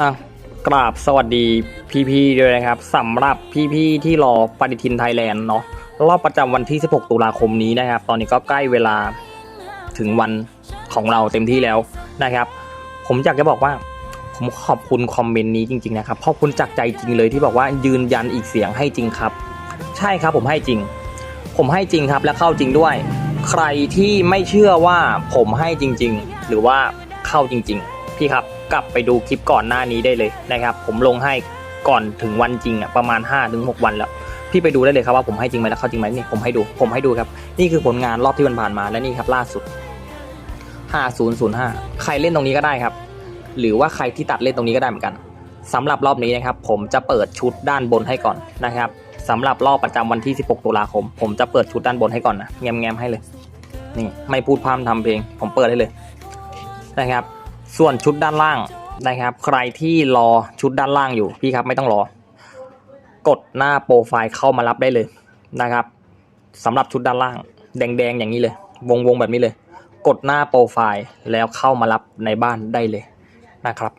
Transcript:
อะกราบสวัสดีพี่ๆด้วยนะครับสำหรับพี่ๆที่รอปฏิทินไทยแลนด์เนาะรอบประจำวันที่ 16 ตุลาคมนี้นะครับ ตอนนี้ก็ใกล้เวลาถึงวันของเราเต็มที่แล้วนะครับ ผมอยากจะบอกว่า ผมขอบคุณคอมเมนต์นี้จริงๆนะครับขอบคุณจากใจจริงเลยที่บอกว่ายืนยันอีกเสียงให้จริงครับ ใช่ครับผมให้จริง ผมให้จริงครับและเข้าจริงด้วย ใครที่ไม่เชื่อว่าผมให้จริง ๆ หรือว่าเข้าจริง ๆ พี่ครับ กลับไปดูคลิปก่อนหน้านี้ได้เลยนะครับ ผมลงให้ก่อนถึงวันจริงอะประมาณ5-6ถึงหวันแล้ว พี่ไปดูได้เลยครับว่าผมให้จริงไหมและเข้าจริงไหมนี่ผมให้ดูผมให้ดูครับ นี่คือผลงานรอบที่มันผ่านมาและนี่ครับล่าสุด 5005 ใครเล่นตรงนี้ก็ได้ครับ หรือว่าใครที่ตัดเล่นตรงนี้ก็ได้เหมือนกันสำหรับรอบนี้นะครับ ผมจะเปิดชุดด้านบนให้ก่อนนะครับสำหรับรอบประจำวันที่ 16 ตุลาคม ผมจะเปิดชุดด้านบนให้ก่อนนะแง้มๆให้เลยนี่ไม่พูดพร่ำทำเพลง ผมเปิดให้เลยนะครับ ส่วนชุดด้านล่างนะครับ ใครที่รอชุดด้านล่างอยู่พี่ครับไม่ต้องรอ กดหน้าโปรไฟล์เข้ามารับได้เลยนะครับสำหรับชุดด้านล่าง แดงๆอย่างนี้เลย วงๆแบบนี้เลย กดหน้าโปรไฟล์แล้วเข้ามารับในบ้านได้เลยนะครับ